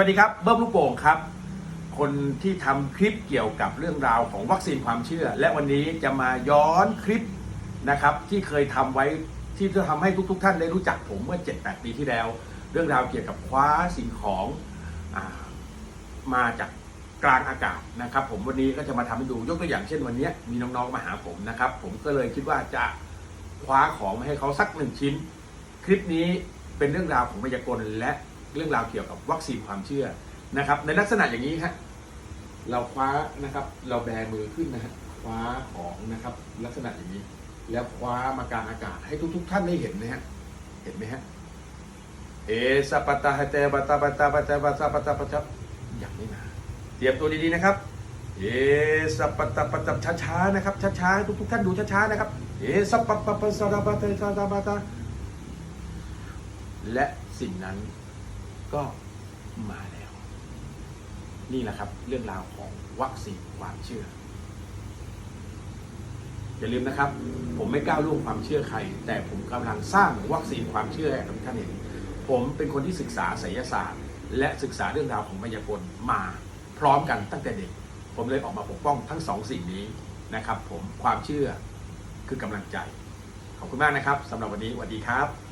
สวัสดีครับเบิ้มลูกโป่งครับ คนที่ทำคลิปเกี่ยวกับเรื่องราวของวัคซีนความเชื่อ และวันนี้จะมาย้อนคลิปนะครับ ที่เคยทำไว้ที่จะทำให้ทุกๆท่านได้รู้จักผมเมื่อ 7-8 ปีที่แล้ว เรื่องราวเกี่ยวกับคว้าสิ่งของอามาจากกลางอากาศนะครับ ผมวันนี้ก็จะมาทำให้ดูยกตัวอย่างเช่นวันนี้มีน้องๆมาหาผมนะครับ ผมก็เลยคิดว่าจะคว้าของมาให้เขาสักหนึ่งชิ้น คลิปนี้เป็นเรื่องราวของมายากลและ เรื่องราวเกี่ยวกับวัคซีนความเชื่อนะครับ ในลักษณะอย่างนี้ฮะเราคว้านะครับ เราแบมือขึ้นนะฮะคว้าของนะครับ ลักษณะอย่างนี้ แล้วคว้ามากลางอากาศให้ทุก ๆ ท่านได้เห็นนะฮะเห็นไหมฮะเอสปตาฮะเตบะตาบะตาบะตาบะตาบะตาบะตาอย่างนี้นะเตรียมตัวดีๆนะครับเอสปตาปะตาช้าๆนะครับช้าๆทุกๆท่านดูช้าๆนะครับเอสปะปะปะซาดาบะตาซาดาบะตาและสิ่งนั้น ก็มาแล้ว นี่แหละครับ เรื่องราวของวัคซีนความเชื่อ อย่าลืมนะครับ ผมไม่ก้าวล่วงความเชื่อใคร แต่ผมกำลังสร้างวัคซีนความเชื่อให้กับทุกท่านเห็นผมเป็นคนที่ศึกษาไสยศาสตร์ และศึกษาเรื่องราวของมายากลมาพร้อมกันตั้งแต่เด็ก ผมเลยออกมาปกป้องทั้งสองสิ่งนี้นะครับ ผมความเชื่อคือกำลังใจขอบคุณมากนะครับสำหรับวันนี้สวัสดีครับ